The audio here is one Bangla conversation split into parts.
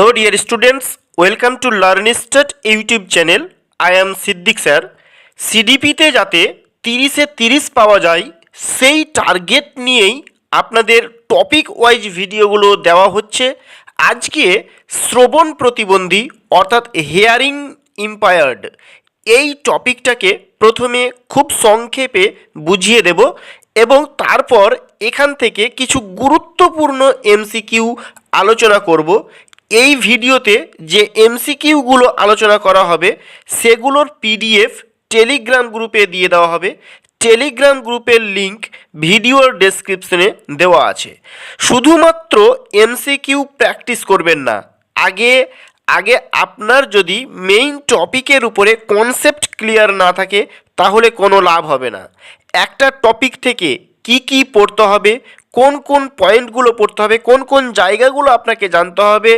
Hello dear students, welcome to LearnStat YouTube channel I am Siddique sir সিডিপিতে যাতে তিরিশে তিরিশ পাওয়া যায় সেই টার্গেট নিয়েই আপনাদের টপিক ওয়াইজ ভিডিওগুলো দেওয়া হচ্ছে। আজকে শ্রবণ প্রতিবন্ধী অর্থাৎ হেয়ারিং ইম্পায়ার্ড এই টপিকটাকে প্রথমে খুব সংক্ষেপে বুঝিয়ে দেব এবং তারপর এখান থেকে কিছু গুরুত্বপূর্ণ এমসিকিউ আলোচনা করব। এই ভিডিওতে যে এমসিকিউগুলো আলোচনা করা হবে, সেগুলোর পিডিএফ টেলিগ্রাম গ্রুপে দিয়ে দেওয়া হবে। টেলিগ্রাম গ্রুপের লিংক ভিডিওর ডেসক্রিপশনে দেওয়া আছে। শুধুমাত্র এমসিকিউ প্র্যাকটিস করবেন না। আগে আগে আপনার যদি মেইন টপিকের উপরে কনসেপ্ট ক্লিয়ার না থাকে, তাহলে কোনো লাভ হবে না। একটা টপিক থেকে কি কি পড়তে হবে কোন কোন পয়েন্টগুলো পড়তে হবে, কোন কোন জায়গাগুলো আপনাকে জানতে হবে,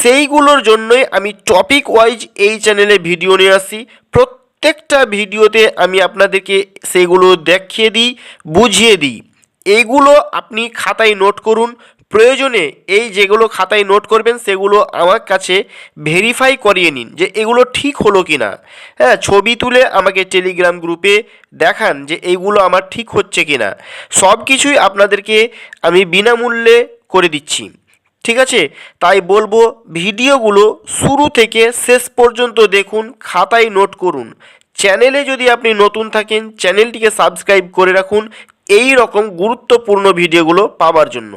সেইগুলোর জন্যই আমি টপিক ওয়াইজ এই চ্যানেলে ভিডিও নিয়ে আসি। প্রত্যেকটা ভিডিওতে আমি আপনাদেরকে সেইগুলো দেখিয়ে দিই, বুঝিয়ে দিই। এইগুলো আপনি খাতায় নোট করুন প্রয়োজনে এই যেগুলো খাতায় নোট করবেন, সেগুলো আমার কাছে ভেরিফাই করিয়ে নিন যে এগুলো ঠিক হলো কি না হ্যাঁ ছবি তুলে আমাকে টেলিগ্রাম গ্রুপে দেখান যে এইগুলো আমার ঠিক হচ্ছে কি না সব কিছুই আপনাদেরকে আমি বিনামূল্যে করে দিচ্ছি। ঠিক আছে? তাই বলব, ভিডিওগুলো শুরু থেকে শেষ পর্যন্ত দেখুন, খাতায় নোট করুন। চ্যানেলে যদি আপনি নতুন থাকেন, চ্যানেলটিকে সাবস্ক্রাইব করে রাখুন এই রকম গুরুত্বপূর্ণ ভিডিওগুলো পাওয়ার জন্য।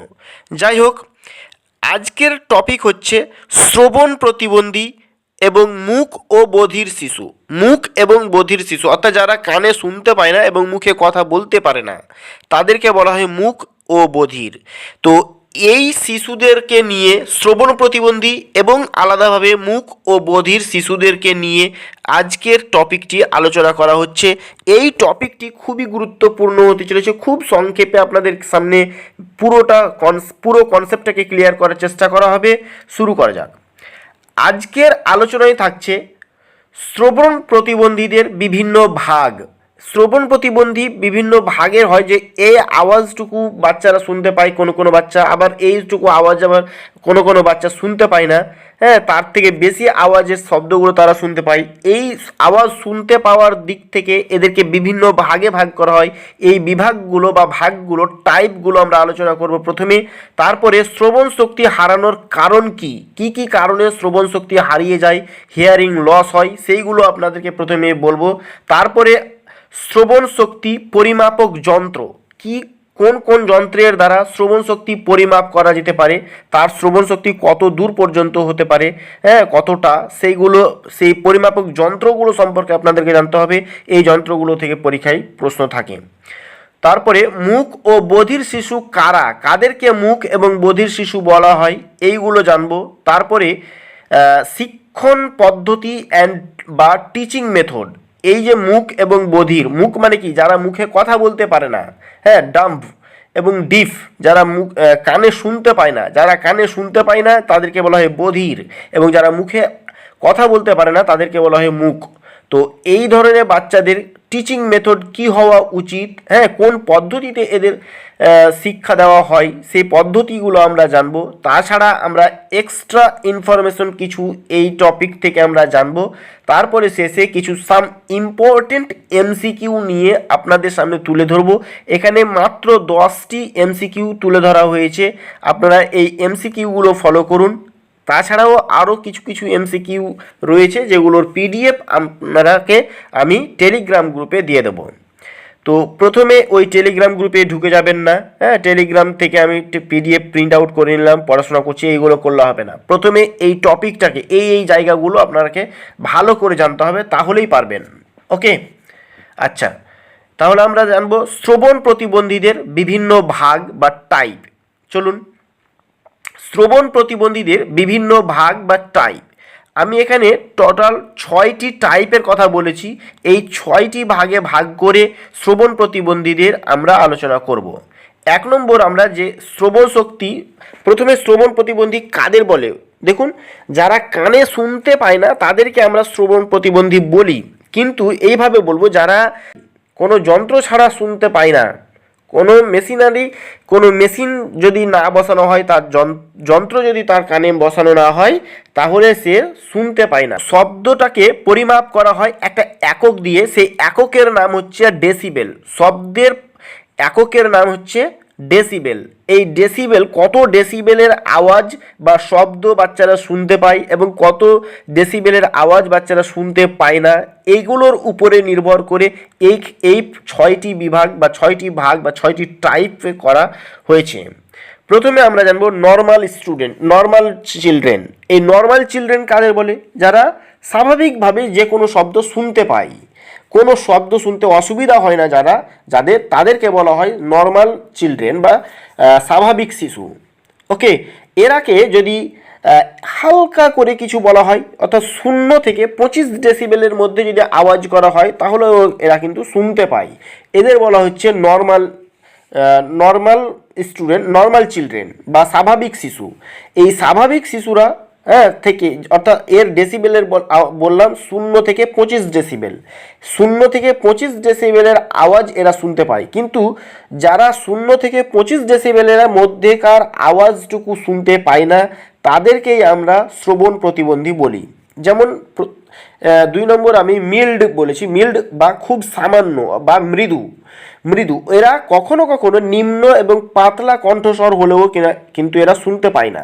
যাই হোক আজকের টপিক হচ্ছে শ্রবণ প্রতিবন্ধী এবং মুখ ও বধির শিশু। মুখ এবং বধির শিশু, অর্থাৎ যারা কানে শুনতে পায় না এবং মুখে কথা বলতে পারে না, তাদেরকে বলা হয় মুখ ও বধির। তো এই শিশুদেরকে নিয়ে শ্রবণ প্রতিবন্ধী এবং আলাদাভাবে মুখ ও বধির শিশুদেরকে নিয়ে আজকের টপিকটি আলোচনা করা হচ্ছে। এই টপিকটি খুবই গুরুত্বপূর্ণ হতে চলেছে। খুব সংক্ষেপে আপনাদের সামনে পুরোটা পুরো কনসেপ্টটাকে ক্লিয়ার করার চেষ্টা করা হবে। শুরু করা যাক। আজকের আলোচনায় থাকছে শ্রবণ প্রতিবন্ধীদের বিভিন্ন ভাগ। শ্রবণ প্রতিবন্ধী বিভিন্ন ভাগের হয় যে এই আওয়াজটুকু বাচ্চারা শুনতে পায়, কোনো কোনো বাচ্চা আবার এইটুকু আওয়াজ আবার কোনো কোনো বাচ্চা শুনতে পায় না। হ্যাঁ তার থেকে বেশি আওয়াজের শব্দগুলো তারা শুনতে পায়। এই আওয়াজ শুনতে পাওয়ার দিক থেকে এদেরকে বিভিন্ন ভাগে ভাগ করা হয়। এই বিভাগগুলো বা ভাগগুলো টাইপগুলো আমরা আলোচনা করব প্রথমে। তারপরে শ্রবণ শক্তি হারানোর কারণ কি? কি কি কারণে শ্রবণ শক্তি হারিয়ে যায়? হিয়ারিং লস হয়, সেইগুলো আপনাদেরকে প্রথমে বলব। তারপরে শ্রবণ শক্তি পরিমাপক যন্ত্র। কি, কোন কোন যন্ত্রের দ্বারা শ্রবণ শক্তি পরিমাপ করা যেতে পারে? তার শ্রবণ শক্তি কত দূর পর্যন্ত হতে পারে? হ্যাঁ কতটা? সেইগুলো, সেই পরিমাপক যন্ত্রগুলো সম্পর্কে আপনাদেরকে জানতে হবে। এই যন্ত্রগুলো থেকে পরীক্ষায় প্রশ্ন থাকে। তারপরে, মুখ ও বধির শিশু কারা? কাদেরকে মুখ এবং বধির শিশু বলা হয়? এইগুলো জানব। তারপরে শিক্ষণ পদ্ধতি অ্যান্ড বা টিচিং মেথড এই যে মুখ এবং বধির, মুখ মানে কি? যারা মুখে কথা বলতে পারে না হ্যাঁ ডাম্প এবং ডিফ, যারা মুখ কানে শুনতে পায় না, যারা কানে শুনতে পায় না, তাদেরকে বলা হয় বধির এবং যারা মুখে কথা বলতে পারে না, তাদেরকে বলা হয় মুখ। তো এই ধরনের বাচ্চাদের টিচিং মেথড কি হওয়া উচিত? হ্যাঁ কোন পদ্ধতিতে এদের শিক্ষা দেওয়া হয়? সেই পদ্ধতিগুলো আমরা জানব। তাছাড়া আমরা এক্সট্রা ইনফরমেশন কিছু এই টপিক থেকে আমরা জানব। তারপরে শেষে কিছু সাম ইম্পর্টেন্ট এমসিকিউ নিয়ে আপনাদের সামনে তুলে ধরবো। এখানে মাত্র দশটি এমসিকিউ তুলে ধরা হয়েছে। আপনারা এই এমসিকিউগুলো ফলো করুন। তাছাড়াও আরও কিছু কিছু এমসিকিউ রয়েছে যেগুলোর পিডিএফ আপনারাকে আমি টেলিগ্রাম গ্রুপে দিয়ে দেবো। তো প্রথমে ওই টেলিগ্রাম গ্রুপে ঢুকে যাবেন না। হ্যাঁ টেলিগ্রাম থেকে আমি পিডিএফ প্রিন্ট আউট করে নিলাম, পড়াশোনা করছি, এইগুলো করলে হবে না। প্রথমে এই টপিকটাকে এই এই জায়গাগুলো আপনাকে ভালো করে জানতে হবে, তাহলেই পারবেন। ওকে আচ্ছা তাহলে আমরা জানব শ্রবণ প্রতিবন্ধীদের বিভিন্ন ভাগ বা টাইপ চলুন। শ্রবণ প্রতিবন্ধীদের বিভিন্ন ভাগ বা টাইপ আমি এখানে টোটাল ছয়টি টাইপের কথা বলেছি। এই ছয়টি ভাগে ভাগ করে শ্রবণ প্রতিবন্ধীদের আমরা আলোচনা করব। এক নম্বর আমরা যে শ্রবণ শক্তি, প্রথমে শ্রবণ প্রতিবন্ধী কাদের বলে? দেখুন, যারা কানে শুনতে পায় না, তাদেরকে আমরা শ্রবণ প্রতিবন্ধী বলি। কিন্তু এইভাবে বলব, যারা কোনো যন্ত্র ছাড়া শুনতে পায় না কোনো মেশিনারি, কোনো মেশিন যদি না বসানো হয়, তার যন- যন্ত্র যদি তার কানে বসানো না হয়, তাহলে সে শুনতে পায় না। শব্দটাকে পরিমাপ করা হয় একটা একক দিয়ে। সেই এককের নাম হচ্ছে ডেসিবেল শব্দের এককের নাম হচ্ছে ডেসিবেল। এই ডেসিবেল কত ডেসিবেলের আওয়াজ বা শব্দ বাচ্চারা শুনতে পায় এবং কত ডেসিবেলের আওয়াজ বাচ্চারা শুনতে পায় না? এইগুলোর উপরে নির্ভর করে এই এই ছয়টি বিভাগ বা ছয়টি ভাগ বা ছয়টি টাইপ করা হয়েছে। প্রথমে আমরা জানব নর্মাল স্টুডেন্ট নর্মাল চিলড্রেন এই নর্মাল চিলড্রেন কাদের বলে? যারা স্বাভাবিকভাবে যে কোনো শব্দ শুনতে পায়। কোনো শব্দ শুনতে অসুবিধা হয় না যারা, যাদের, তাদেরকে বলা হয় নর্মাল চিলড্রেন বা স্বাভাবিক শিশু। ওকে এরাকে যদি হালকা করে কিছু বলা হয়, অর্থাৎ শূন্য থেকে পঁচিশ ডেসিবেলের মধ্যে যদি আওয়াজ করা হয়, তাহলে এরা কিন্তু শুনতে পায়। এদের বলা হচ্ছে normal normal student normal children বা স্বাভাবিক শিশু। এই স্বাভাবিক শিশুরা হ্যাঁ থেকে, অর্থাৎ এর ডেসিবেলের বল- বললাম শূন্য থেকে পঁচিশ ডেসিবেল শূন্য থেকে পঁচিশ ডেসিবেলের আওয়াজ এরা শুনতে পায়। কিন্তু যারা শূন্য থেকে পঁচিশ ডেসিবেলের মধ্যেকার আওয়াজটুকু শুনতে পায় না, তাদেরকেই আমরা শ্রবণ প্রতিবন্ধী বলি। যেমন দুই নম্বর আমি মিল্ড বলেছি। মিল্ড বা খুব সামান্য বা মৃদু। মৃদু, এরা কখনো কখনো নিম্ন এবং পাতলা কণ্ঠস্বর হলেও কিনা কিন্তু এরা শুনতে পায় না।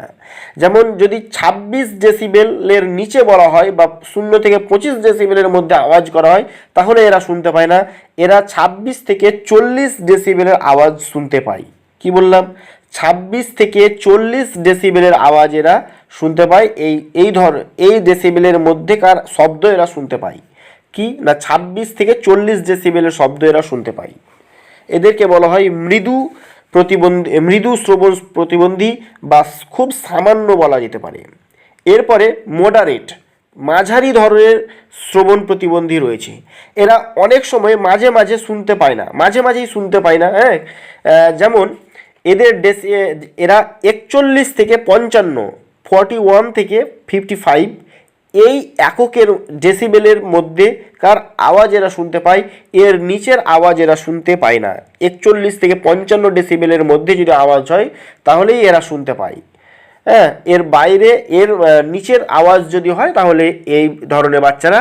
যেমন যদি ছাব্বিশ ডেসিবেলের নিচে বলা হয় বা শূন্য থেকে পঁচিশ ডেসিবেলের মধ্যে আওয়াজ করা হয়, তাহলে এরা শুনতে পায় না। এরা ছাব্বিশ থেকে চল্লিশ ডেসিবেলের আওয়াজ শুনতে পায়। কি বললাম? ছাব্বিশ থেকে চল্লিশ ডেসিবেলের আওয়াজ এরা শুনতে পায় এই এই ধর, এই ডেসিবেলের মধ্যেকার শব্দ এরা শুনতে পায় কি? না, ছাব্বিশ থেকে চল্লিশ ডেসিবেলের শব্দ এরা শুনতে পায় এদেরকে বলা হয় মৃদু প্রতিবন্ধী মৃদু শ্রবণ প্রতিবন্ধী বা খুব সামান্য বলা যেতে পারে। এরপরে মডারেট মাঝারি ধরনের শ্রবণ প্রতিবন্ধী রয়েছে। এরা অনেক সময় মাঝে মাঝে শুনতে পায় না, মাঝে মাঝেই শুনতে পায় না হ্যাঁ? যেমন এদের ডেসি এরা একচল্লিশ থেকে পঞ্চান্ন ফর্টি ওয়ান থেকে ফিফটি ফাইভ এই এককের ডেসিবেলের মধ্যে কার আওয়াজ এরা শুনতে পায়, এর নিচের আওয়াজ এরা শুনতে পায় না। একচল্লিশ থেকে পঞ্চান্ন ডেসিবেলের মধ্যে যদি আওয়াজ হয়, তাহলেই এরা শুনতে পায়। হ্যাঁ এর বাইরে, এর নিচের আওয়াজ যদি হয়, তাহলে এই ধরনের বাচ্চারা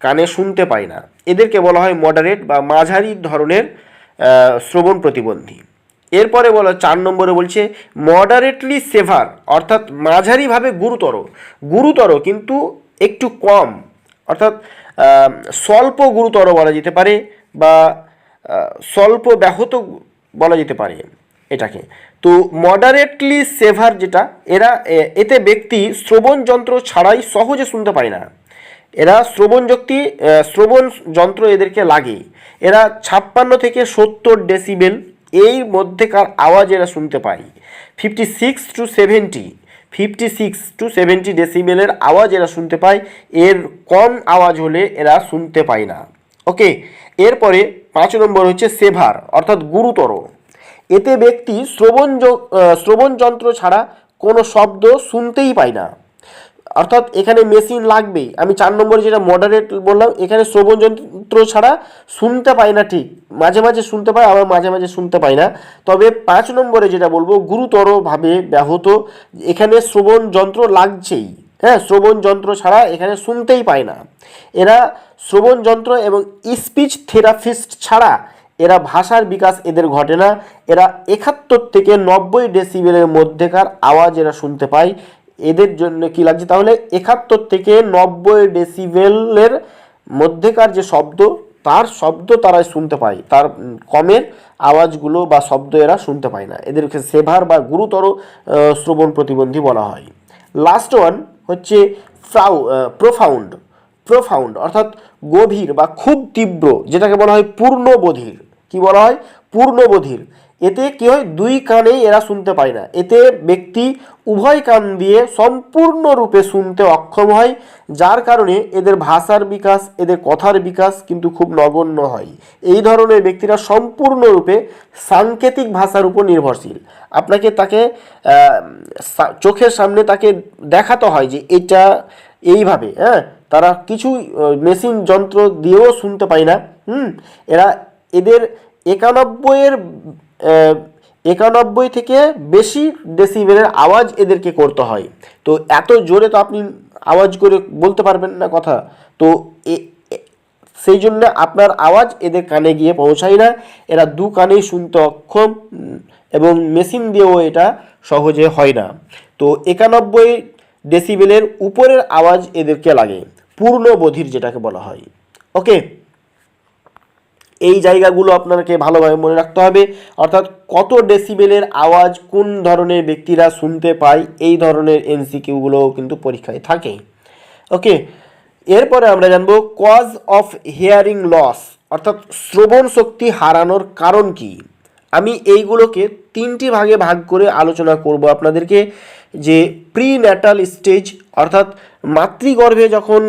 কানে শুনতে পায় না। এদেরকে বলা হয় মডারেট বা মাঝারি ধরনের শ্রবণ প্রতিবন্ধী। এরপরে বলো, চার নম্বরে বলছে মডারেটলি সেভার অর্থাৎ মাঝারিভাবে গুরুতর। গুরুতর কিন্তু একটু কম, অর্থাৎ স্বল্প গুরুতর বলা যেতে পারে বা স্বল্প ব্যাহত বলা যেতে পারে এটাকে। তো মডারেটলি সেভার যেটা, এরা এতে ব্যক্তি শ্রবণ যন্ত্র ছাড়াই সহজে শুনতে পায় না। এরা শ্রবণ যুক্তি শ্রবণ যন্ত্র এদেরকে লাগে। এরা ছাপ্পান্ন থেকে সত্তর ডেসিবেল এই মধ্যেকার আওয়াজ এরা শুনতে পায়। Fifty six to seventy fifty six to seventy ডেসিবেলের আওয়াজ এরা শুনতে পায়। এর কম আওয়াজ হলে এরা শুনতে পায় না। ওকে এরপরে পাঁচ নম্বর হচ্ছে সেভার অর্থাৎ গুরুতর। এতে ব্যক্তি শ্রবণ য- আহ, শ্রবণ যন্ত্র ছাড়া কোনো শব্দ শুনতেই পায় না। অর্থাৎ এখানে মেশিন লাগবেই। আমি চার নম্বরে যেটা মডারেট বললাম, এখানে শ্রবণ যন্ত্র ছাড়া শুনতে পায় না ঠিক। মাঝে মাঝে শুনতে পায় আবার মাঝে মাঝে শুনতে পায় না। তবে পাঁচ নম্বরে যেটা বলব, গুরুতরভাবে ব্যাহত, এখানে শ্রবণ যন্ত্র লাগছেই। হ্যাঁ শ্রবণ যন্ত্র ছাড়া এখানে শুনতেই পায় না। এরা শ্রবণ যন্ত্র এবং স্পিচ থেরাপিস্ট ছাড়া এরা ভাষার বিকাশ এদের ঘটে না। এরা একাত্তর থেকে নব্বই ডেসিবেলের মধ্যেকার আওয়াজ এরা শুনতে পায়। এদের জন্য কি লাগছে? তাহলে একাত্তর থেকে নব্বই ডেসিভেলের মধ্যেকার যে শব্দ, তার শব্দ তারা শুনতে পায়। তার কমের আওয়াজগুলো বা শব্দ এরা শুনতে পায় না। এদেরকে সেভার বা গুরুতর শ্রবণ প্রতিবন্ধী বলা হয়। লাস্ট ওয়ান হচ্ছে ফ্রাউ প্রোফাউন্ড প্রোফাউন্ড অর্থাৎ গভীর বা খুব তীব্র, যেটাকে বলা হয় পূর্ণবোধির। কি বলা হয়? পূর্ণবোধির। এতে কি হয়? দুই কানেই এরা শুনতে পায় না। এতে ব্যক্তি উভয় কান দিয়ে সম্পূর্ণরূপে শুনতে অক্ষম হয়, যার কারণে এদের ভাষার বিকাশ, এদের কথার বিকাশ কিন্তু খুব নগণ্য হয়। এই ধরনের ব্যক্তিরা সম্পূর্ণরূপে সাংকেতিক ভাষার উপর নির্ভরশীল। আপনাকে তাকে চোখের সামনে তাকে দেখাতে হয় যে এটা এইভাবে হ্যাঁ? তারা কিছু মেশিন যন্ত্র দিয়েও শুনতে পায় না। হুম? এরা এদের একানব্বইয়ের একানব্বই থেকে বেশি ডেসিবেলের আওয়াজ এদেরকে করতে হয়। তো এত জোরে তো আপনি আওয়াজ করে বলতে পারবেন না কথা। তো সেই জন্য আপনার আওয়াজ এদের কানে গিয়ে পৌঁছায় না। এরা দু কানেই শুনতে অক্ষম এবং মেশিন দিয়েও এটা সহজে হয় না। তো একানব্বই ডেসিবেলের উপরের আওয়াজ এদেরকে লাগে। পূর্ণ বধির যেটাকে বলা হয়। ওকে এই জায়গাগুলো আপনাকে ভালোভাবে মনে রাখতে হবে। অর্থাৎ কত ডেসিবেলের আওয়াজ কোন ধরনের ব্যক্তিরা শুনতে পায়, এই ধরনের এমসিকিউগুলো কিন্তু পরীক্ষায় থাকে। ওকে, এরপরে আমরা জানব কজ অফ হিয়ারিং লস, অর্থাৎ শ্রবণ শক্তি হারানোর কারণ কি? আমি এইগুলোকে তিনটি ভাগে ভাগ করে আলোচনা করব আপনাদেরকে, যে প্রি ন্যাটাল স্টেজ, অর্থাৎ মাতৃগর্ভে যখন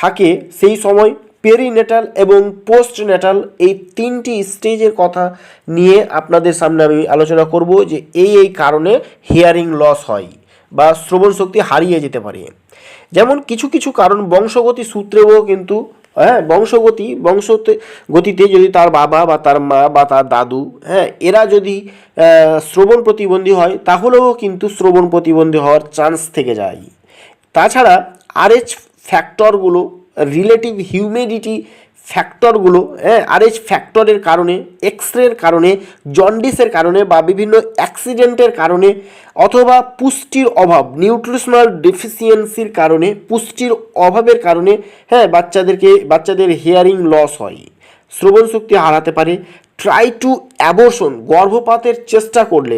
থাকে সেই সময় পেরিনেটাল এবং পোস্ট ন্যাটাল এই তিনটি স্টেজের কথা নিয়ে আপনাদের সামনে আমি আলোচনা করব যে এই এই কারণে হিয়ারিং লস হয় বা শ্রবণ শক্তি হারিয়ে যেতে পারে। যেমন কিছু কিছু কারণ বংশগতি সূত্রেও কিন্তু হ্যাঁ বংশগতি, বংশতে গতিতে যদি তার বাবা বা তার মা বা তার দাদু হ্যাঁ এরা যদি শ্রবণ প্রতিবন্ধী হয়, তাহলেও কিন্তু শ্রবণ প্রতিবন্ধী হওয়ার চান্স থেকে যায়। তাছাড়া আরএইচ ফ্যাক্টরগুলো রিলেটিভ হিউমিডিটি ফ্যাক্টরগুলো হ্যাঁ আর এই ফ্যাক্টরের কারণে এক্স রের কারণে জন্ডিসের কারণে বা বিভিন্ন অ্যাক্সিডেন্টের কারণে অথবা পুষ্টির অভাব নিউট্রিশনাল ডেফিসিয়েন্সির কারণে, পুষ্টির অভাবের কারণে হ্যাঁ বাচ্চাদেরকে, বাচ্চাদের হেয়ারিং লস হয়। শ্রবণ শক্তি হারাতে পারে ট্রাই টু অ্যাবর্শন গর্ভপাতের চেষ্টা করলে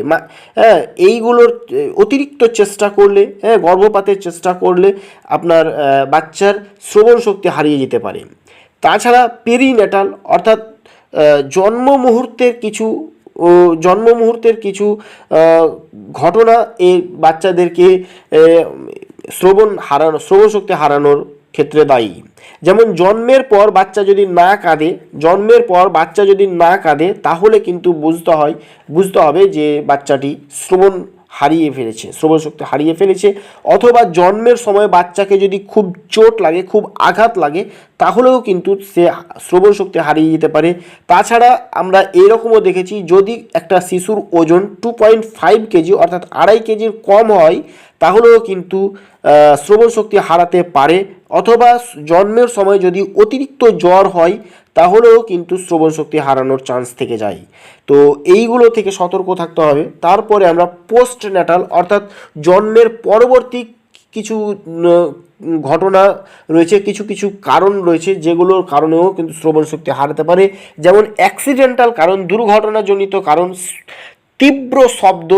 হ্যাঁ এইগুলোর অতিরিক্ত চেষ্টা করলে হ্যাঁ গর্ভপাতের চেষ্টা করলে আপনার বাচ্চার শ্রবণ শক্তি হারিয়ে যেতে পারে। তাছাড়া পেরিনেটাল অর্থাৎ জন্ম মুহূর্তের কিছু, ও, জন্ম মুহূর্তের কিছু ঘটনা এই বাচ্চাদেরকে শ্রবণ হারানো শ্রবণ শক্তি হারানোর ক্ষেত্রে দায়ী। যেমন জন্মের পর বাচ্চা যদি না কাঁদে, জন্মের পর বাচ্চা যদি না কাঁদে, তাহলে কিন্তু বুঝতে হয়, বুঝতে হবে যে বাচ্চাটি শ্রবণ হারিয়ে ফেলেছে, শ্রবণ শক্তি হারিয়ে ফেলেছে, অথবা জন্মের সময় বাচ্চাকে যদি খুব চোট লাগে, খুব আঘাত লাগে, তাহলেও কিন্তু সে শ্রবণ শক্তি হারিয়ে যেতে পারে। তাছাড়া আমরা এরকমও দেখেছি, যদি একটা শিশুর ওজন টু পয়েন্ট ফাইভ কেজি অর্থাৎ আড়াই কেজির কম হয়, তাহলেও কিন্তু শ্রবণ শক্তি হারাতে পারে, অথবা জন্মের সময় যদি অতিরিক্ত জ্বর হয়, তাহলেও কিন্তু শ্রবণ শক্তি হারানোর চান্স থেকে যায়। তো এইগুলো থেকে সতর্ক থাকতে হবে। তারপরে আমরা পোস্ট ন্যাটাল অর্থাৎ জন্মের পরবর্তী কিছু ঘটনা রয়েছে, কিছু কিছু কারণ রয়েছে, যেগুলোর কারণেও কিন্তু শ্রবণ শক্তি হারাতে পারে। যেমন অ্যাক্সিডেন্টাল কারণ, দুর্ঘটনাজনিত কারণ, তীব্র শব্দ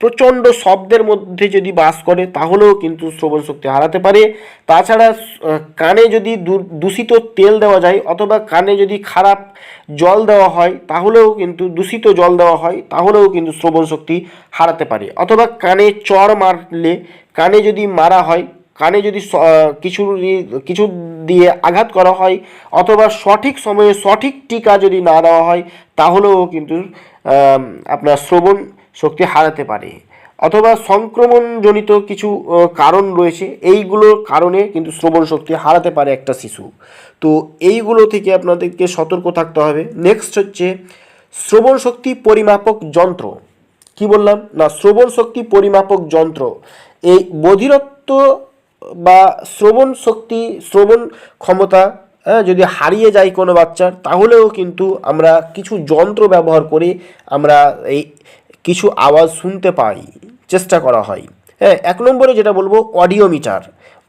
প্রচণ্ড শব্দের মধ্যে যদি বাস করে, তাহলেও কিন্তু শ্রবণ শক্তি হারাতে পারে। তাছাড়া কানে যদি দূষিত তেল দেওয়া যায় অথবা কানে যদি খারাপ জল দেওয়া হয়, তাহলেও কিন্তু, দূষিত জল দেওয়া হয়, তাহলেও কিন্তু শ্রবণ শক্তি হারাতে পারে। অথবা কানে চড় মারলে, কানে যদি মারা হয়, কানে যদি কিছু কিছু দিয়ে আঘাত করা হয়, অথবা সঠিক সময়ে সঠিক টিকা যদি না দেওয়া হয়, তাহলেও কিন্তু আপনার শ্রবণ শক্তি হারাতে পারে। অথবা সংক্রমণজনিত কিছু কারণ রয়েছে, এইগুলোর কারণে কিন্তু শ্রবণ শক্তি হারাতে পারে একটা শিশু। তো এইগুলো থেকে আপনাদেরকে সতর্ক থাকতে হবে। নেক্সট হচ্ছে শ্রবণ শক্তি পরিমাপক যন্ত্র। কি বললাম? না, শ্রবণ শক্তি পরিমাপক যন্ত্র। এই বধিরত্ব বা শ্রবণ শক্তি, শ্রবণ ক্ষমতা হ্যাঁ যদি হারিয়ে যায় কোনো বাচ্চার, তাহলেও কিন্তু আমরা কিছু যন্ত্র ব্যবহার করে আমরা এই কিছু আওয়াজ শুনতে পাই, চেষ্টা করা হয়। হ্যাঁ এক নম্বরে যেটা বলব অডিওমিটার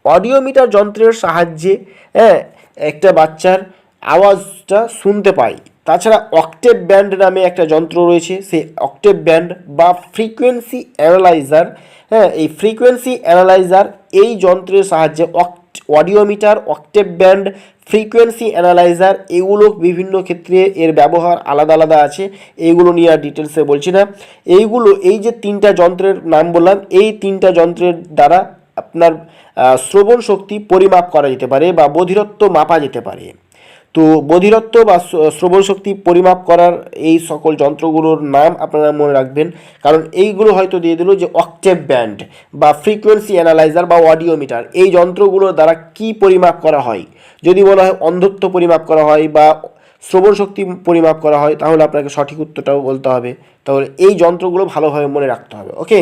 অডিওমিটার যন্ত্রের সাহায্যে হ্যাঁ একটা বাচ্চার আওয়াজটা শুনতে পাই। তাছাড়া অক্টেভ ব্যান্ড নামে একটা যন্ত্র রয়েছে, সেই অক্টেভ ব্যান্ড বা ফ্রিকোয়েন্সি অ্যানালাইজার হ্যাঁ এই ফ্রিকোয়েন্সি অ্যানালাইজার এই যন্ত্রের সাহায্যে audiometer octave band frequency analyser এগুলো বিভিন্ন ক্ষেত্রে এর ব্যবহার আলাদা আলাদা আছে। এইগুলো নিয়ে আর ডিটেলসে বলছি না। এইগুলো, এই যে তিনটা যন্ত্রের নাম বললাম, এই তিনটা যন্ত্রের দ্বারা আপনার শ্রবণ শক্তি পরিমাপ করা যেতে পারে বা বধিরত্ব মাপা যেতে পারে। তো বধিরত্ব বা শ্র- শ্রবণ শক্তি পরিমাপ করার এই সকল যন্ত্রগুলোর নাম আপনারা মনে রাখবেন। কারণ এইগুলো হয়তো দিয়ে দিল যে অক্টেভ ব্যান্ড বা ফ্রিকোয়েন্সি অ্যানালাইজার বা অডিওমিটার এই যন্ত্রগুলোর দ্বারা কি পরিমাপ করা হয়? যদি বলা হয় অন্ধত্ব পরিমাপ করা হয় বা শ্রবণ শক্তি পরিমাপ করা হয়, তাহলে আপনাকে সঠিক উত্তরটাও বলতে হবে। তাহলে এই যন্ত্রগুলো ভালোভাবে মনে রাখতে হবে, ওকে?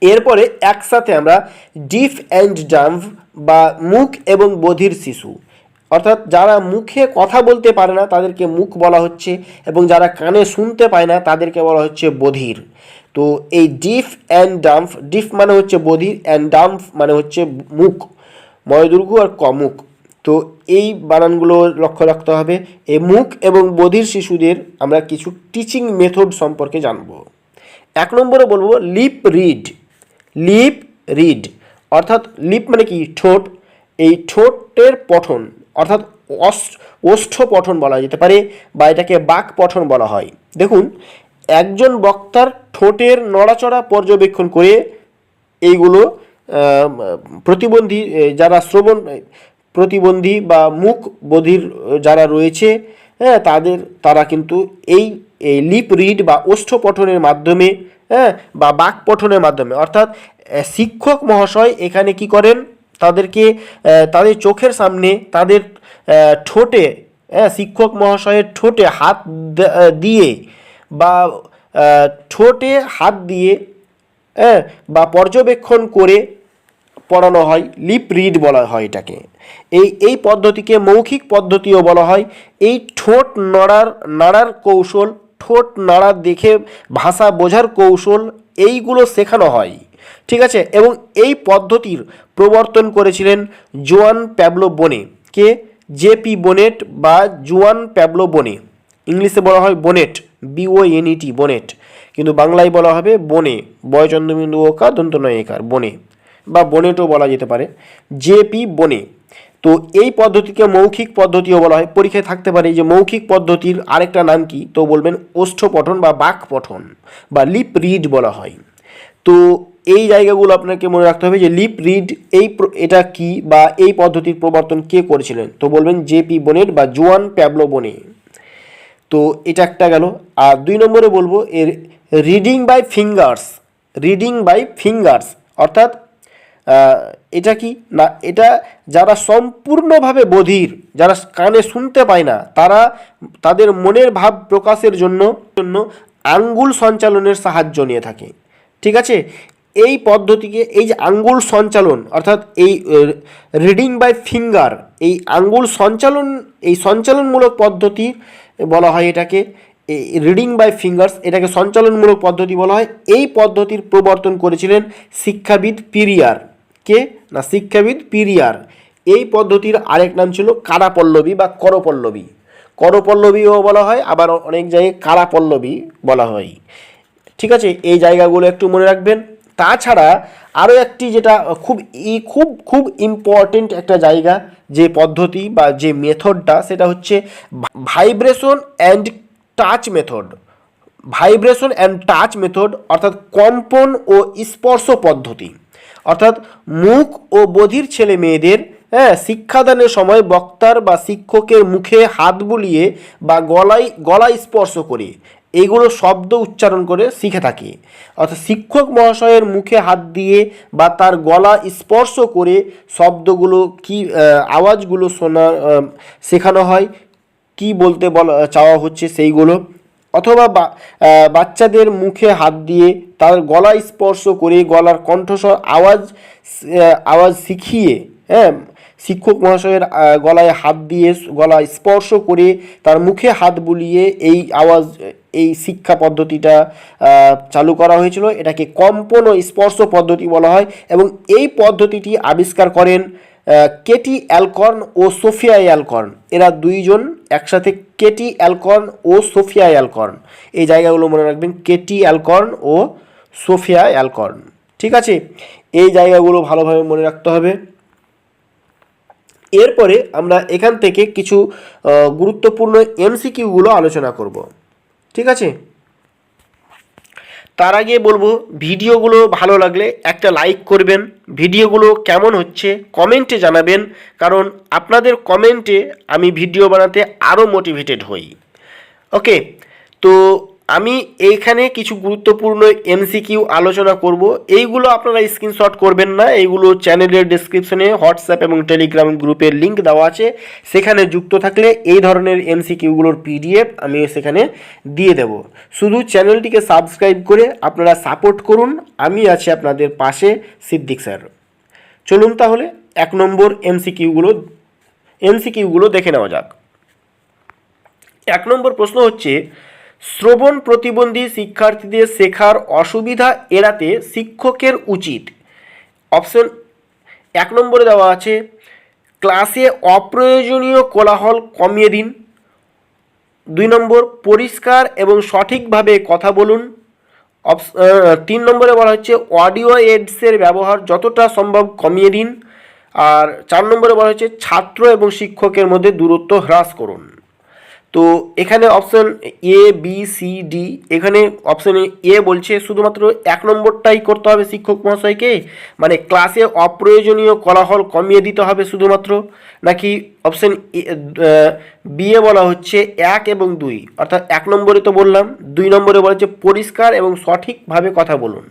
এরপরে একসাথে আমরা ডিফ অ্যান্ড ডাম্প বা মুখ এবং বধির শিশু। অর্থাৎ যারা মুখে কথা বলতে পারে না, তাদেরকে মুখ বলা হচ্ছে এবং যারা কানে শুনতে পায় না, তাদেরকে বলা হচ্ছে বধির। তো এই ডিফ অ্যান্ড ডাম্প ডিফ মানে হচ্ছে বধির, অ্যান্ড ডাম্প মানে হচ্ছে মুখ ময়দুর্ঘ আর কমুখ। তো এই বানানগুলো লক্ষ্য রাখতে হবে। এ মুখ এবং বধির শিশুদের আমরা কিছু টিচিং মেথড সম্পর্কে জানব। এক নম্বরে বলব লিপ রিড লিপ রিড অর্থাৎ লিপ মানে কি? ঠোঁট। এই ঠোঁটের পঠন অর্থাৎ ওষ্ঠ পঠন বলা যেতে পারে বা এটাকে বাক পঠন বলা হয়। দেখুন, একজন বক্তার ঠোঁটের নড়াচড়া পর্যবেক্ষণ করে এইগুলো প্রতিবন্ধী যারা শ্রবণ প্রতিবন্ধী বা মুখ বধির যারা রয়েছে হ্যাঁ তাদের, তারা কিন্তু এই এই লিপ রিড বা ওষ্ঠ পঠনের মাধ্যমে হ্যাঁ বা বাক পঠনের মাধ্যমে, অর্থাৎ শিক্ষক মহাশয় এখানে কি করেন? তাদেরকে তাদের চোখের সামনে, তাদের ঠোঁটে হ্যাঁ শিক্ষক মহাশয়ের ঠোঁটে হাত দিয়ে বা ঠোঁটে হাত দিয়ে হ্যাঁ বা পর্যবেক্ষণ করে পড়ানো হয়, লিপ রিড বলা হয় এটাকে। এই এই পদ্ধতিকে মৌখিক পদ্ধতিও বলা হয়। এই ঠোঁট নড়ার, নাড়ার কৌশল, ঠোঁট নাড়া দেখে ভাষা বোঝার কৌশল, এইগুলো শেখানো হয়। ঠিক আছে? এবং এই পদ্ধতির প্রবর্তন করেছিলেন জোয়ান প্যাবলো বনে। কে? জেপি বোনেট বা জুয়ান প্যাবলো বনে। ইংলিশে বলা হয় বোনেট বিও এনইটি বোনেট। কিন্তু বাংলায় বলা হবে বনে। বয়চন্দ্রবিন্দু ওকা দন্তনয় একার বনে। বা বনেটও বলা যেতে পারে। জেপি বনে। তো এই পদ্ধতিকে মৌখিক পদ্ধতিও বলা হয়। পরীক্ষায় থাকতে পারে যে মৌখিক পদ্ধতির আরেকটা নাম কি? তো বলবেন ওষ্ঠ পঠন বা বাক পঠন বা লিপ রিড বলা হয়। তো এই জায়গাগুলো আপনাকে মনে রাখতে হবে যে লিপ রিড এই এটা কি বা এই পদ্ধতির প্রবর্তন কে করেছিলেন? তো বলবেন জেপি বনেট বা জোয়ান প্যাবলো বনে। তো এটা একটা গেল। আর দুই নম্বরে বলব এর reading by fingers, reading by fingers. অর্থাৎ এটা কি? না, এটা যারা সম্পূর্ণভাবে বধির, যারা কানে শুনতে পায় না, তারা তাদের মনের ভাব প্রকাশের জন্য জন্য আঙ্গুল সঞ্চালনের সাহায্য নিয়ে থাকে। ঠিক আছে? এই পদ্ধতিকে এই যে আঙ্গুল সঞ্চালন, অর্থাৎ এই রিডিং বাই ফিঙ্গার এই আঙ্গুল সঞ্চালন, এই সঞ্চালনমূলক পদ্ধতি বলা হয় এটাকে রিডিং বাই ফিঙ্গার্স এটাকে সঞ্চালনমূলক পদ্ধতি বলা হয়। এই পদ্ধতির প্রবর্তন করেছিলেন শিক্ষাবিদ পিরিয়ার। কে? না, শিক্ষাবিদ পিরিয়ার। এই পদ্ধতির আরেক নাম ছিল কারাপল্লবী বা করপল্লবী। করপল্লবীও বলা হয়, আবার অনেক জায়গায় কারাপল্লবী বলা হয়। ঠিক আছে, এই জায়গাগুলো একটু মনে রাখবেন। তাছাড়া আরও একটি যেটা খুব ই, খুব খুব ইম্পর্টেন্ট একটা জায়গা যে পদ্ধতি বা যে মেথডটা, সেটা হচ্ছে vibration and touch method vibration and touch method অর্থাৎ কম্পন ও স্পর্শ পদ্ধতি। অর্থাৎ মুখ ও বধির ছেলে মেয়েদের হ্যাঁ শিক্ষাদানের সময় বক্তার বা শিক্ষকের মুখে হাত বুলিয়ে বা গলায় গলা স্পর্শ করে। এইগুলো শব্দ উচ্চারণ করে শিখে থাকে। অর্থাৎ শিক্ষক মহাশয়ের মুখে হাত দিয়ে বা তার গলা স্পর্শ করে শব্দগুলো কি আওয়াজগুলো শোনা শেখানো হয়, কি বলতে বলা, চাওয়া হচ্ছে সেইগুলো। অথবা বাচ্চাদের মুখে হাত দিয়ে তার গলা স্পর্শ করে গলার কণ্ঠস্বর আওয়াজ আওয়াজ শিখিয়ে হ্যাঁ শিক্ষক মহাশয়ের গলায় হাত দিয়ে, গলায় স্পর্শ করে তার মুখে হাত বুলিয়ে এই আওয়াজ, এই শিক্ষা পদ্ধতিটা চালু করা হয়েছিল। এটাকে কম্পন স্পর্শ পদ্ধতি বলা হয় এবং এই পদ্ধতিটি আবিষ্কার করেন কেটি অ্যালকর্ন ও সোফিয়া অ্যালকর্ন। এরা দুইজন একসাথে কেটি অ্যালকর্ন ও সোফিয়া অ্যালকর্ন। এই জায়গাগুলো মনে রাখবেন, কেটি অ্যালকর্ন ও সোফিয়া অ্যালকর্ন। ঠিক আছে? এই জায়গাগুলো ভালোভাবে মনে রাখতে হবে। এরপরে আমরা এখান থেকে কিছু গুরুত্বপূর্ণ এমসিকিউগুলো আলোচনা করব। ঠিক আছে? তার আগে বলব, ভিডিওগুলো ভালো লাগলে একটা লাইক করবেন, ভিডিওগুলো কেমন হচ্ছে কমেন্টে জানাবেন, কারণ আপনাদের কমেন্টে আমি ভিডিও বানাতে আরও মোটিভেটেড হই। ওকে তো আমি এইখানে কিছু গুরুত্বপূর্ণ এমসিকিউ আলোচনা করব। এইগুলো আপনারা স্ক্রিনশট করবেন না, এইগুলো চ্যানেলের ডিসক্রিপশনে হোয়াটসঅ্যাপ এবং টেলিগ্রাম গ্রুপের লিঙ্ক দেওয়া আছে। সেখানে যুক্ত থাকলে এই ধরনের এমসিকিউগুলোর পিডিএফ আমি সেখানে দিয়ে দেব। শুধু চ্যানেলটিকে সাবস্ক্রাইব করে আপনারা সাপোর্ট করুন। আমি আছি আপনাদের পাশে, সিদ্দিক স্যার। চলুন তাহলে এক নম্বর এমসিকিউগুলো এমসিকিউগুলো দেখে নেওয়া যাক। এক নম্বর প্রশ্ন হচ্ছে শ্রবণ প্রতিবন্ধী শিক্ষার্থীদের শেখার অসুবিধা এড়াতে শিক্ষকের উচিত। অপশন এক নম্বরে দেওয়া আছে, ক্লাসে অপ্রয়োজনীয় কোলাহল কমিয়ে দিন। দুই নম্বর, পরিষ্কার এবং সঠিকভাবে কথা বলুন। তিন নম্বরে বলা হচ্ছে, অডিও এডসের ব্যবহার যতটা সম্ভব কমিয়ে দিন। আর চার নম্বরে বলা হচ্ছে, ছাত্র এবং শিক্ষকের মধ্যে দূরত্ব হ্রাস করুন। তো এখানে option A B C D এখানে অপশনে এ বলছে শুধুমাত্র এক নম্বরটাই করতে হবে শিক্ষক মহাশয়কে। মানে ক্লাসে অপ্রয়োজনীয় কোলাহল কমিয়ে দিতে হবে শুধুমাত্র। নাকি অপশন এ বলা হচ্ছে এক এবং দুই। অর্থাৎ এক নম্বরে তো বললাম, দুই নম্বরে বলা হচ্ছে পরিষ্কার এবং সঠিকভাবে কথা বলুন।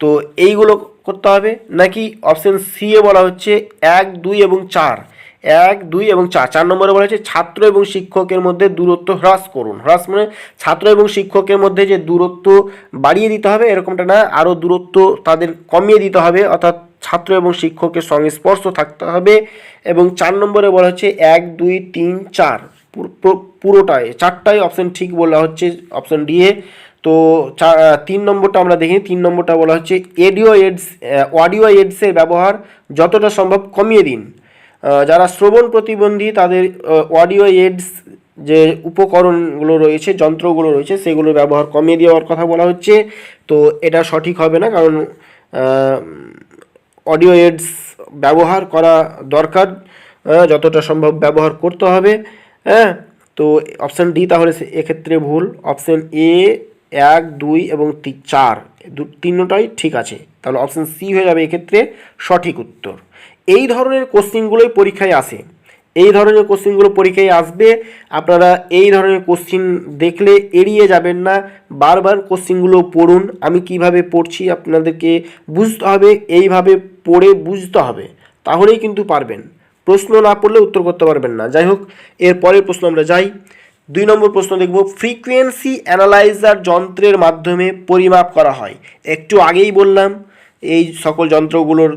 তো এইগুলো করতে হবে। নাকি অপশন সি এ বলা হচ্ছে এক, দুই এবং চার। এক, দুই এবং চার। চার নম্বরে বলা হচ্ছে ছাত্র এবং শিক্ষকের মধ্যে দূরত্ব হ্রাস করুন। হ্রাস মানে ছাত্র এবং শিক্ষকের মধ্যে যে দূরত্ব বাড়িয়ে দিতে হবে, এরকমটা না আরও দূরত্ব তাদের কমিয়ে দিতে হবে, অর্থাৎ ছাত্র এবং শিক্ষকের সংস্পর্শ থাকতে হবে। এবং চার নম্বরে বলা হচ্ছে, এক, দুই, তিন, চার, পুরো- পুরো- পুরোটাই, চারটাই অপশন ঠিক বলা হচ্ছে অপশন ডি এ। তো তিন নম্বরটা আমরা দেখি তিন নম্বরটা বলা হচ্ছে, এডিও এডস অডিও এডসের ব্যবহার যতটা সম্ভব কমিয়ে দিন। যারা শ্রবণ প্রতিবন্ধী, তাদের অডিও এডস যে উপকরণগুলো রয়েছে, যন্ত্রগুলো রয়েছে সেগুলোর ব্যবহার কমিয়ে দেওয়ার কথা বলা হচ্ছে। তো এটা সঠিক হবে না, কারণ অডিও এডস ব্যবহার করা দরকার যতটা সম্ভব ব্যবহার করতে হবে হ্যাঁ? তো অপশান ডি তাহলে এক্ষেত্রে ভুল। অপশান এ এক, দুই এবং চার, দু, তিনটাই ঠিক আছে। তাহলে অপশান সি হয়ে যাবে এক্ষেত্রে সঠিক উত্তর। এই ধরনের কোশ্চিনগুলোই পরীক্ষায় আসে। এই ধরনের কোশ্চিনগুলো পরীক্ষায় আসবে, আপনারা এই ধরনের কোশ্চিন দেখলে এড়িয়ে যাবেন না, বারবার কোশ্চিনগুলো পড়ুন, আমি কীভাবে পড়ছি আপনাদেরকে বুঝতে হবে, এইভাবে পড়ে বুঝতে হবে, তাহলেই কিন্তু পারবেন। প্রশ্ন না পড়লে উত্তর করতে পারবেন না। যাই হোক, এর পরের প্রশ্ন আমরা যাই। দুই নম্বর প্রশ্ন দেখব ফ্রিকোয়েন্সি অ্যানালাইজার যন্ত্রের মাধ্যমে পরিমাপ করা হয়। একটু আগেই বললাম এই সকল যন্ত্রগুলোর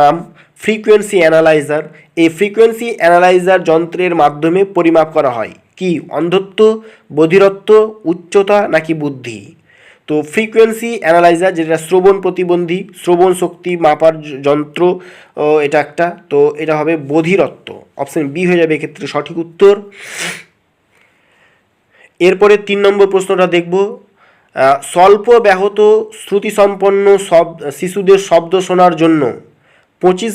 নাম ফ্রিকোয়েন্সি অ্যানালাইজার এই ফ্রিকোয়েন্সি অ্যানালাইজার যন্ত্রের মাধ্যমে পরিমাপ করা হয়। কি? অন্ধত্ব, বধিরত্ব, উচ্চতা নাকি বুদ্ধি? তো ফ্রিকোয়েন্সি অ্যানালাইজার যেটা শ্রবণ প্রতিবন্ধী, শ্রবণ শক্তি মাপার যন্ত্র এটা একটা। তো এটা হবে বধিরত্ব। অপশন বি হয়ে যাবে এক্ষেত্রে সঠিক উত্তর। এরপরে তিন নম্বর প্রশ্নটা দেখব। স্বল্প ব্যাহত শ্রুতিসম্পন্ন শব শিশুদের শব্দ শোনার জন্য পঁচিশ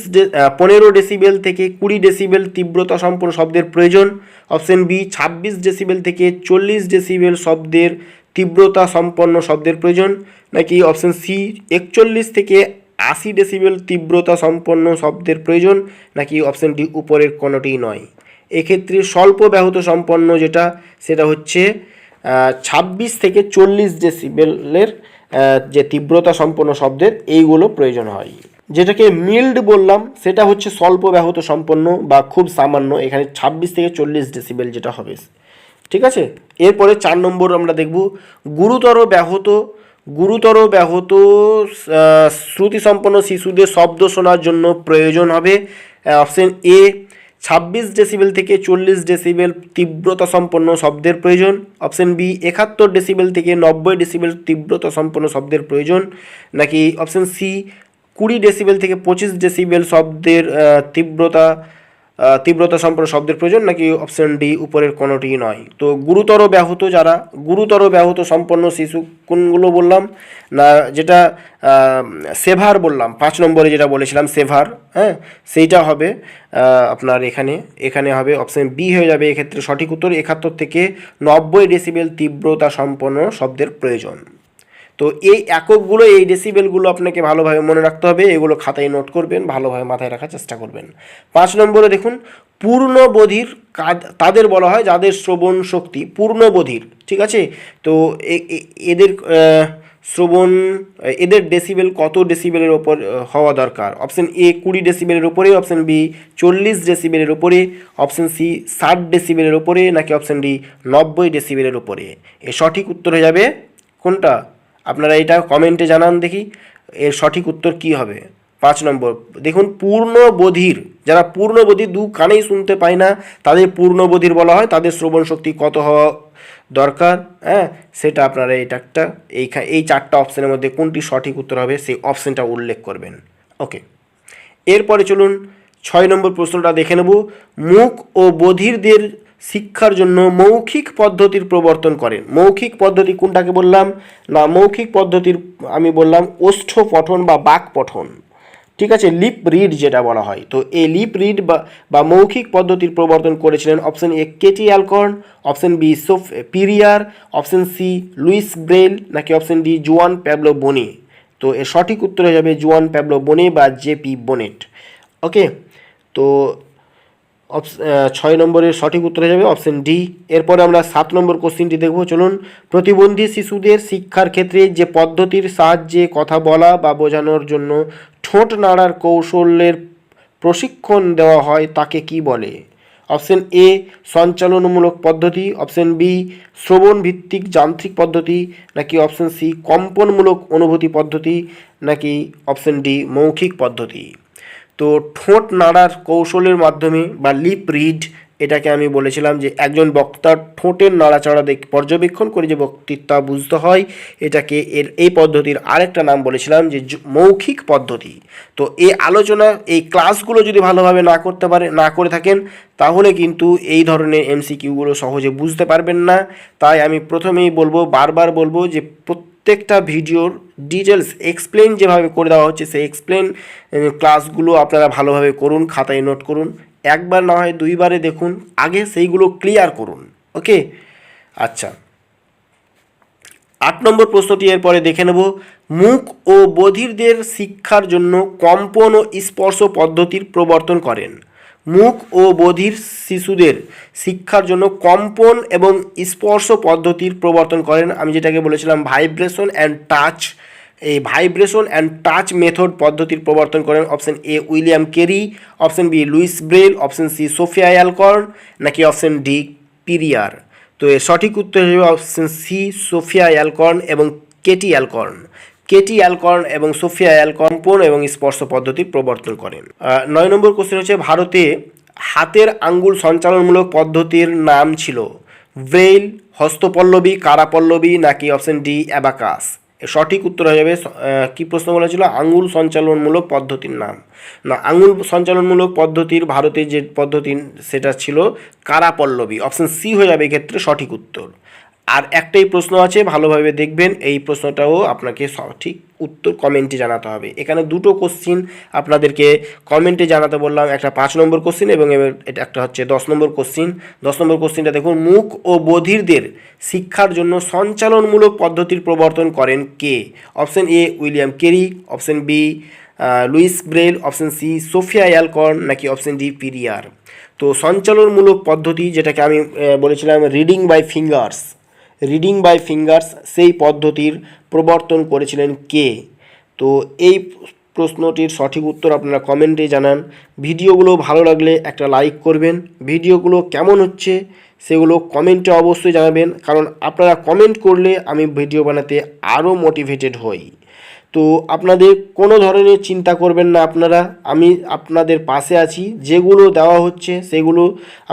পনেরো ডেসিবেল থেকে কুড়ি ডেসিবেল তীব্রতা সম্পন্ন শব্দের প্রয়োজন। অপশন বি, ছাব্বিশ ডেসিবেল থেকে চল্লিশ ডেসিবেল শব্দের তীব্রতা সম্পন্ন শব্দের প্রয়োজন। নাকি অপশন সি, একচল্লিশ থেকে আশি ডেসিবেল তীব্রতা সম্পন্ন শব্দের প্রয়োজন। নাকি অপশন ডি, উপরের কোনোটিই নয়। এক্ষেত্রে স্বল্প ব্যাহত সম্পন্ন যেটা, সেটা হচ্ছে ছাব্বিশ থেকে চল্লিশ ডেসিবেলের যে তীব্রতা সম্পন্ন শব্দের, এইগুলো প্রয়োজন হয়। যেটাকে মিল্ড বললাম, সেটা হচ্ছে স্বল্প ব্যাহত সম্পন্ন বা খুব সামান্য, এখানে ছাব্বিশ থেকে চল্লিশ ডেসিবেল যেটা হবে। ঠিক আছে? এরপরে চার নম্বর আমরা দেখব, গুরুতর ব্যাহত গুরুতর ব্যাহত শ্রুতিসম্পন্ন শিশুদের শব্দ শোনার জন্য প্রয়োজন হবে অপশন এ ছাব্বিশ ডেসিবেল থেকে চল্লিশ ডেসিবেল তীব্রতা সম্পন্ন শব্দের প্রয়োজন। অপশন বি, একাত্তর ডেসিবেল থেকে নব্বই ডেসিবেল তীব্রতা সম্পন্ন শব্দের প্রয়োজন। নাকি অপশন সি, কুড়ি ডেসিবেল থেকে পঁচিশ ডেসিবেল শব্দের তীব্রতা তীব্রতা সম্পন্ন শব্দের প্রয়োজন নাকি অপশন ডি উপরের কোনোটি নয়? তো গুরুতর ব্যাহত যারা, গুরুতর ব্যাহত সম্পন্ন শিশু কোনগুলো বললাম? না, যেটা সেভার বললাম, পাঁচ নম্বরে যেটা বলেছিলাম, সেভার হ্যাঁ? সেইটা হবে আপনার এখানে এখানে হবে অপশন বি হয়ে যাবে, এক্ষেত্রে সঠিক উত্তর একাত্তর থেকে নব্বই ডেসিবেল তীব্রতা সম্পন্ন শব্দের প্রয়োজন। তো এই এককগুলো, এই ডেসিবেলগুলো আপনাকে ভালোভাবে মনে রাখতে হবে, এগুলো খাতায় নোট করবেন, ভালোভাবে মাথায় রাখার চেষ্টা করবেন। পাঁচ নম্বরে দেখুন, পূর্ণবোধির কাজ, তাদের বলা হয় যাদের শ্রবণ শক্তি, পূর্ণবোধির, ঠিক আছে? তো এদের শ্রবণ, এদের ডেসিবেল কত ডেসিবেলের ওপর হওয়া দরকার? অপশন এ কুড়ি ডেসিবেলের ওপরে অপশন বি চল্লিশ ডেসিবেলের ওপরে অপশন সি ষাট ডেসিবেলের ওপরে, নাকি অপশন ডি নব্বই ডেসিবেলের ওপরে? এ সঠিক উত্তর হয়ে যাবে কোনটা? আপনারা এটা কমেন্টে জানান দেখি, এর সঠিক উত্তর কি হবে। পাঁচ নম্বর, দেখুন পূর্ণবোধির, যারা পূর্ণবোধির দু কানেই শুনতে পায় না, তাদের পূর্ণবোধির বলা হয়, তাদের শ্রবণ শক্তি কত হওয়া দরকার হ্যাঁ? সেটা আপনারা এটা একটা, এই এই চারটা অপশানের মধ্যে কোনটি সঠিক উত্তর হবে, সেই অপশানটা উল্লেখ করবেন। ওকে এরপরে চলুন, ছয় নম্বর প্রশ্নটা দেখে নেব। মুখ ও বধিরদের শিক্ষার জন্য মৌখিক পদ্ধতির প্রবর্তন করেন। মৌখিক পদ্ধতি কোনটাকে বললাম? না, মৌখিক পদ্ধতির আমি বললাম ওষ্ঠ পঠন বা বাক পঠন ঠিক আছে? লিপ রিড যেটা বলা হয়। তো এই লিপ রিড বা মৌখিক পদ্ধতির প্রবর্তন করেছিলেন option A Katie Alcorn, option B সোফ পিরিয়ার, অপশন সি লুইস ব্রেল, নাকি option D Juan Pablo Bonet. তো এর সঠিক উত্তর হয়ে যাবে জুয়ান প্যাবলো বনে বা জেপি বোনেট। ওকে? তো ছয় নম্বরের সঠিক উত্তর হয়ে যাবে অপশন ডি। এরপরে আমরা সাত নম্বর কোশ্চিনটি দেখব। চলুন, প্রতিবন্ধী শিশুদের শিক্ষার ক্ষেত্রে যে পদ্ধতির সাহায্যে কথা বলা বা বোঝানোর জন্য ঠোঁট নাড়ার কৌশলের প্রশিক্ষণ দেওয়া হয়, তাকে কি বলে? অপশন এ, সঞ্চালনমূলক পদ্ধতি। অপশন বি শ্রবণ ভিত্তিক যান্ত্রিক পদ্ধতি। নাকি অপশন সি, কম্পনমূলক অনুভূতি পদ্ধতি। নাকি অপশন ডি, মৌখিক পদ্ধতি? তো ঠোঁট নাড়ার কৌশলের মাধ্যমে বা লিপ রিড এটাকে আমি বলেছিলাম যে একজন বক্তার ঠোঁটের নাড়াচাড়া দেখ পর্যবেক্ষণ করে যে বক্তৃতা বুঝতে হয়, এটাকে এর এই পদ্ধতির আরেকটা নাম বলেছিলাম যে মৌখিক পদ্ধতি। তো এই আলোচনা, এই ক্লাসগুলো যদি ভালোভাবে না করতে পারে, না করে থাকেন, তাহলে কিন্তু এই ধরনের এমসিকিউগুলো সহজে বুঝতে পারবেন না। তাই আমি প্রথমেই বলব, বারবার বলব যে প্রত্যেকটা ভিডিওর ডিটেলস এক্সপ্লেন যেভাবে করে দেওয়া হচ্ছে, সেই এক্সপ্লেন ক্লাসগুলো আপনারা ভালোভাবে করুন, খাতায় নোট করুন। একবার না হয় দুইবারে দেখুন, আগে সেইগুলো ক্লিয়ার করুন ওকে আচ্ছা। আট নম্বর প্রশ্নটি এরপরে দেখে নেব। মুখ ও বধিরদের শিক্ষার জন্য কম্পন ও স্পর্শ পদ্ধতির প্রবর্তন করেন। মুখ ও বধির শিশুদের শিক্ষার জন্য কম্পন এবং স্পর্শ পদ্ধতির প্রবর্তন করেন। আমি যেটাকে বলেছিলাম ভাইব্রেশন অ্যান্ড টাচ। এই ভাইব্রেশন অ্যান্ড টাচ মেথড পদ্ধতির প্রবর্তন করেন। Option A William Carey, option B Louis Braille, option C Sophia Alcorn, নাকি অপশন ডি পিরিয়ার। তো এর সঠিক উত্তর হিসেবে অপশন সি সোফিয়া অ্যালকর্ন এবং কেটি অ্যালকর্ন কেটি অ্যালকর্ন এবং সোফিয়া অ্যালকম্পন এবং স্পর্শ পদ্ধতি প্রবর্তন করেন। নয় নম্বর কোশ্চেন হচ্ছে, ভারতে হাতের আঙ্গুল সঞ্চালনমূলক পদ্ধতির নাম ছিল ব্রেইল হস্তপল্লবী, কারাপল্লবী নাকি অপশন ডি অ্যাবাকাস সঠিক উত্তর হয়ে যাবে কী প্রশ্ন বলেছিল? আঙুল সঞ্চালনমূলক পদ্ধতির নাম। না, আঙুল সঞ্চালনমূলক পদ্ধতির ভারতের যে পদ্ধতি, সেটা ছিল কারাপল্লবী। অপশন সি হয়ে যাবে এক্ষেত্রে সঠিক উত্তর। আর একটাই প্রশ্ন আছে, ভালোভাবে দেখবেন, এই প্রশ্নটাও আপনাকে সঠিক উত্তর কমেন্টে জানাতে হবে। এখানে দুটো কোশ্চিন আপনাদেরকে কমেন্টে জানাতে বললাম, একটা পাঁচ নম্বর কোশ্চিন এবং এবার এটা একটা হচ্ছে দশ নম্বর কোশ্চিন দশ নম্বর কোশ্চিনটা দেখুন, মুখ ও বধিরদের শিক্ষার জন্য সঞ্চালনমূলক পদ্ধতির প্রবর্তন করেন কে? Option A William Carey option B Louis Braille option C Sophia Alcorn নাকি অপশন ডি পিরিয়ার? তো সঞ্চালনমূলক পদ্ধতি যেটাকে আমি বলেছিলাম reading by fingers reading by fingers সেই পদ্ধতির প্রবর্তন করেছিলেন কে? তো এই প্রশ্নটির সঠিক উত্তর আপনারা কমেন্টে জানান। ভিডিওগুলো ভালো লাগলে একটা লাইক করবেন। ভিডিওগুলো কেমন হচ্ছে সেগুলো কমেন্টে অবশ্যই জানাবেন। কারণ আপনারা কমেন্ট করলে আমি ভিডিও বানাতে আরও মোটিভেটেড হই। তো আপনাদের কোনো ধরনের চিন্তা করবেন না আপনারা, আমি আপনাদের পাশে আছি, যেগুলো দেওয়া হচ্ছে সেগুলো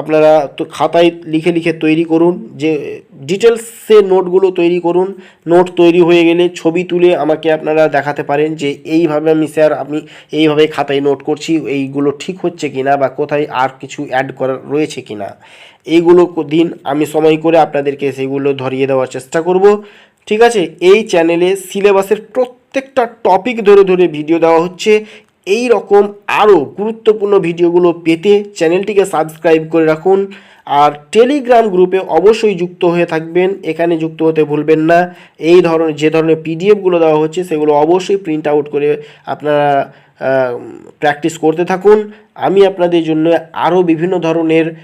আপনারা তো খাতায় লিখে লিখে তৈরি করুন, যে ডিটেলসে নোটগুলো তৈরি করুন, নোট তৈরি হয়ে গেলে ছবি তুলে আমাকে আপনারা দেখাতে পারেন যে এইভাবে আমি স্যার আমি এইভাবে খাতায় নোট করছি, এইগুলো ঠিক হচ্ছে কিনা বা কোথায় আর কিছু অ্যাড করার রয়েছে কিনা। এইগুলো দিন আমি সময় করে আপনাদেরকে সেগুলো ধরিয়ে দেওয়ার চেষ্টা করব। ঠিক আছে, এই চ্যানেলে সিলেবাসের প্রত্যেকটা টপিক ধরে ধরে ভিডিও দেওয়া হচ্ছে। এই রকম আরও গুরুত্বপূর্ণ ভিডিওগুলো পেতে চ্যানেলটিকে সাবস্ক্রাইব করে রাখুন। আর টেলিগ্রাম গ্রুপে অবশ্যই যুক্ত হয়ে থাকবেন। এখানে যুক্ত হতে ভুলবেন না। এই ধরনের, যে ধরনের পিডিএফগুলো দেওয়া হচ্ছে, সেগুলো অবশ্যই প্রিন্ট আউট করে আপনারা প্র্যাকটিস করতে থাকুন। আমি আপনাদের জন্য আরও বিভিন্ন ধরনের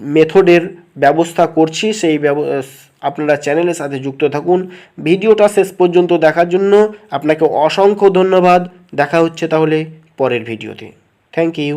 মেথডের ব্যবস্থা করছি। সেই ব্যব- আপনারা চ্যানেলের সাথে যুক্ত থাকুন। ভিডিওটা শেষ পর্যন্ত দেখার জন্য আপনাকে অসংখ্য ধন্যবাদ। দেখা হচ্ছে তাহলে পরের ভিডিওতে। Thank you